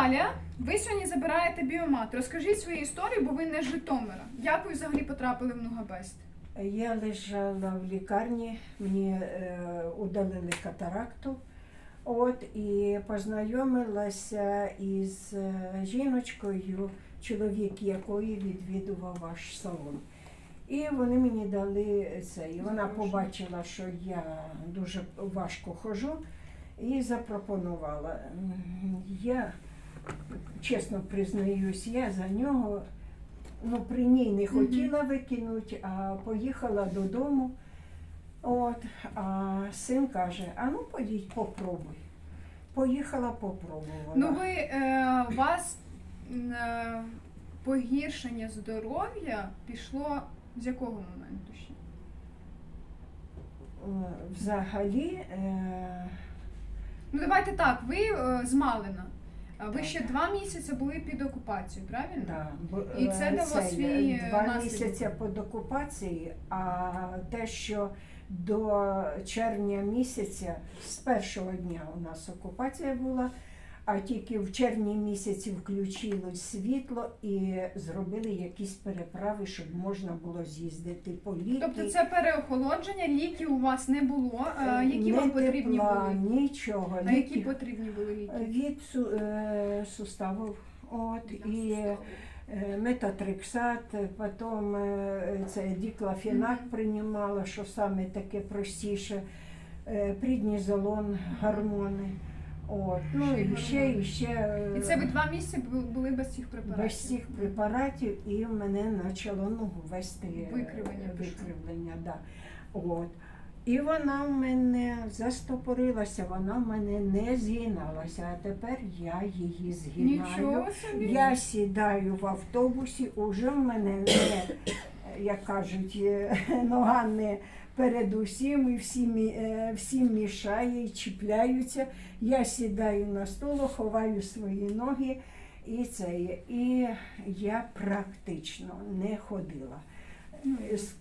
Наталя, ви сьогодні забираєте біомат. Розкажіть свою історію, бо ви не з Житомира. Як ви взагалі потрапили в Нугабест? Я лежала в лікарні, мені е, удалили катаракту. От і познайомилася із е, жіночкою, чоловік якої відвідував ваш салон. І вони мені дали це. І вона побачила, що я дуже важко хожу, і запропонувала. Я чесно признаюсь, я за нього ну, при ній не хотіла викинути, а поїхала додому. От, а син каже: а ну поїдь, попробуй. Поїхала, попробувала. Ну ви е, у вас е, погіршення здоров'я пішло з якого моменту ще? Е, Взагалі, е, Ну давайте так, ви е, з Малина. А Ви ще два місяці були під окупацією, правильно? да, І це е, дало свій, е, два наслідок. місяці під окупацією, а те, що до червня місяця, з першого дня у нас окупація була, а тільки в червні місяці включили світло і зробили якісь переправи, щоб можна було з'їздити по ліки. Тобто це переохолодження, ліків у вас не було. Е, які Не вам потрібні тепла, були? Нічого. А які потрібні були ліки? від су- е, суставів. От, і е, метатрексат, потім це діклафенак Мгм. приймала, що саме таке простіше, преднізолон, гормони. От, ну і ще, і ще І це ви два місяці бу- були без цих препаратів? без цих препаратів і в мене почало ну, вести е, Викривлення пішло. викривлення да. От. І вона в мене застопорилася, вона в мене не згиналася, а тепер я її згинаю. Нічого собі. Я сідаю в автобусі, уже в мене не, як кажуть, е, нога не перед усім і всі, мі- е, мішає і чіпляються. Я сідаю на столу, ховаю свої ноги і це. І я практично не ходила. З,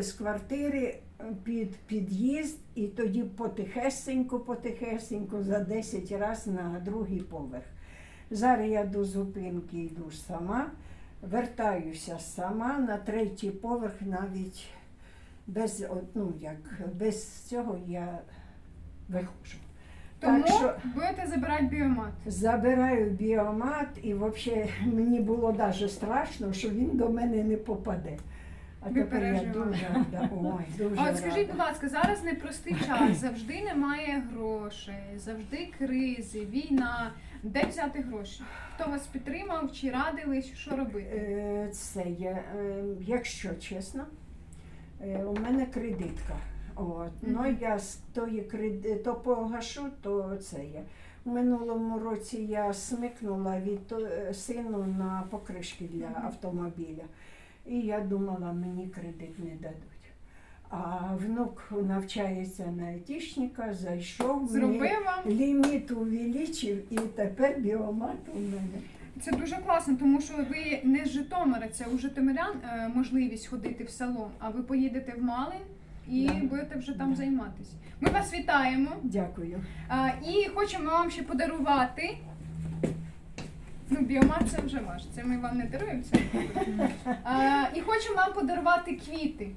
з квартири під під'їзд і тоді потихесенько, потихесенько за 10 разів на другий поверх. Зараз я до зупинки йду сама, вертаюся сама на третій поверх навіть без, ну, як, без цього я виходжу. Тому Так що будете забирати біомат. забираю біомат і взагалі мені було навіть страшно, що він до мене не попаде. А Ви тепер я дуже, да, ой, дуже А от скажіть, будь ласка, зараз непростий час, завжди немає грошей, завжди кризи, війна. Де взяти гроші? Хто вас підтримав чи радили, що робити? Е, Це є, е, якщо чесно, у мене кредитка. От. Ну я з тої креди... то погашу, то це є. У минулому році я смикнула від е, сину на покришки для автомобіля. І я думала, мені кредит не дадуть. А внук навчається на айтішника, зайшов, мені ліміт увеличив, і тепер біомат у мене. Це дуже класно, тому що ви не з Житомира, це у Житомирян е, можливість ходити в салон, а ви поїдете в Малин і Да. будете вже там Да. займатися. Ми вас вітаємо Дякую. а, і хочемо вам ще подарувати. Ну, біомат це вже ваш, це ми вам не даруємо. Це а, і хочемо вам подарувати квіти.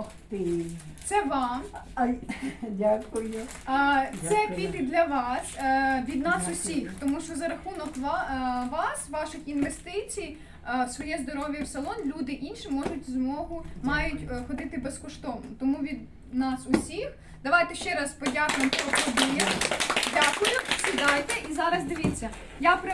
Ох ти. Це вам. Ай, дякую. А, Це Дякую. квіти для вас е, від нас Дякую. усіх, тому що за рахунок ва- е, вас, ваших інвестицій, е, своє здоров'я в салон, люди інші можуть змогу мають е, ходити безкоштовно. Тому від нас усіх давайте ще раз подякуємо поаплодуємо. Дякую, сідайте і зараз дивіться. Я при.